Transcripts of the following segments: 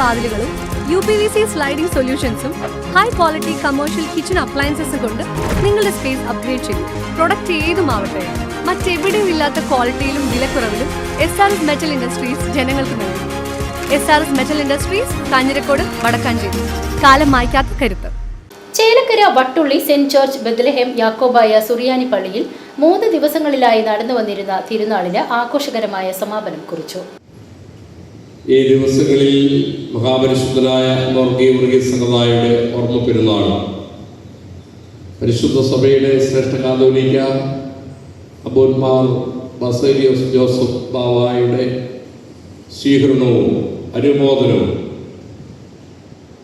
വാതിലുകളും U P V C sliding സൊല്യൂഷൻസും high quality commercial kitchen അപ്ലയൻസസും കൊണ്ട് നിങ്ങളുടെ സ്പേസ് അപ്ഗ്രേഡ് ചെയ്യും പ്രൊഡക്റ്റ് ഏതുമാവട്ടെ മറ്റെവിടെയും ഇല്ലാത്ത ക്വാളിറ്റിയിലും വിലക്കുറവിലും S R S metal industries ജനങ്ങൾക്ക് നൽകും. S R S metal industries Kanjirakode Vadakkanchery. കാലം മായ്ക്കാത്ത കരുത്ത്. Chelakkara Vattulli saint George Bethlehem Yakobaya Suriyani പള്ളിയിൽ മൂന്ന് ദിവസങ്ങളിലായി നടന്നു വന്നിരുന്ന തിരുനാളിന് ആഘോഷകരമായ സമാപനം കുറിച്ചു. ഈ ദിവസങ്ങളിൽ മഹാപരിശുദ്ധനായ മോർഗീവർഗീയ സഹതായുടെ ഓർമ്മ പെരുന്നാൾ. പരിശുദ്ധ സഭയുടെ ശ്രേഷ്ഠ കാതോലിക്ക അബോന്മാർ ബസേലിയോസ് ജോസഫ് ബാവായുടെ സ്വീകരണവും അനുമോദനവും.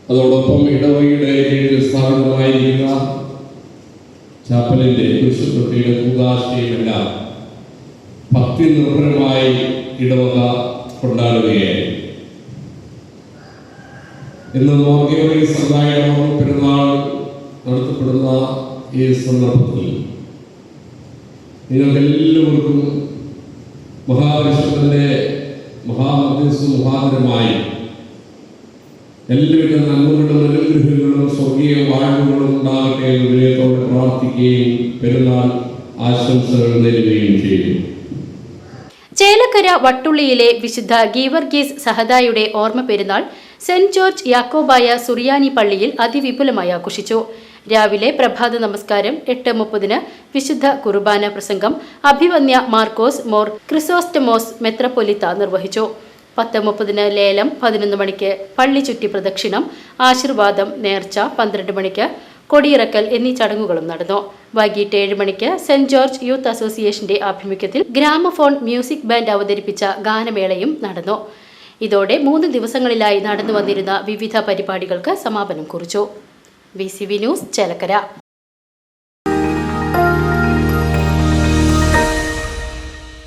അതോടൊപ്പം ഇടവകയുടെ സ്ഥാപനമായിരിക്കുന്ന ചാപ്പലിന്റെ വിശുദ്ധയുടെ കൂതാശയുമെല്ലാം ഭക്തി നിർഭരമായി ഇടവക കൊണ്ടാടുകയായി ഇന്ന് നോക്കിയവരി സമുദായ പെരുന്നാൾ നടത്തപ്പെടുന്ന ഈ സന്ദർഭത്തിൽ നിങ്ങൾക്കെല്ലാവർക്കും മഹാവിഷ്ണുവിന്റെ മഹാമധ്യസ്ഥ മുഖാന്തരമായി എല്ലാവിധ നന്മകളും അനുഗ്രഹങ്ങളും സ്വർഗീയ വാഴ്വുകളും ഉണ്ടാകട്ടെ എന്ന് വിനയത്തോടെ പ്രാർത്ഥിക്കുകയും പെരുന്നാൾ ആശംസകൾ നേരുകയും ചെയ്തു. ചേലക്കര വട്ടുള്ളിയിലെ വിശുദ്ധ ഗീവർഗീസ് സഹദായുടെ ഓർമ്മ പെരുന്നാൾ സെന്റ് ജോർജ് യാക്കോബായ സുറിയാനി പള്ളിയിൽ അതിവിപുലമായി ആഘോഷിച്ചു. രാവിലെ പ്രഭാത നമസ്കാരം എട്ട് മുപ്പതിന് വിശുദ്ധ കുർബാന പ്രസംഗം അഭിവന്യ മാർക്കോസ് മോർ ക്രിസോസ്റ്റമോസ് മെത്രപ്പൊലിത്ത നിർവഹിച്ചു. പത്ത് മുപ്പതിന് ലേലം പതിനൊന്ന് മണിക്ക് പള്ളി ചുറ്റി പ്രദക്ഷിണം ആശീർവാദം നേർച്ച പന്ത്രണ്ട് മണിക്ക് കൊടിയിറക്കൽ എന്നീ ചടങ്ങുകളും നടന്നു. വൈകിട്ട് ഏഴ് മണിക്ക് സെന്റ് ജോർജ് യൂത്ത് അസോസിയേഷന്റെ ആഭിമുഖ്യത്തിൽ ഗ്രാമഫോൺ മ്യൂസിക് ബാൻഡ് അവതരിപ്പിച്ച ഗാനമേളയും നടന്നു. ഇതോടെ മൂന്ന് ദിവസങ്ങളിലായി നടന്നു വന്നിരുന്ന വിവിധ പരിപാടികൾക്ക് സമാപനം കുറിച്ചു. V news Chelakkara.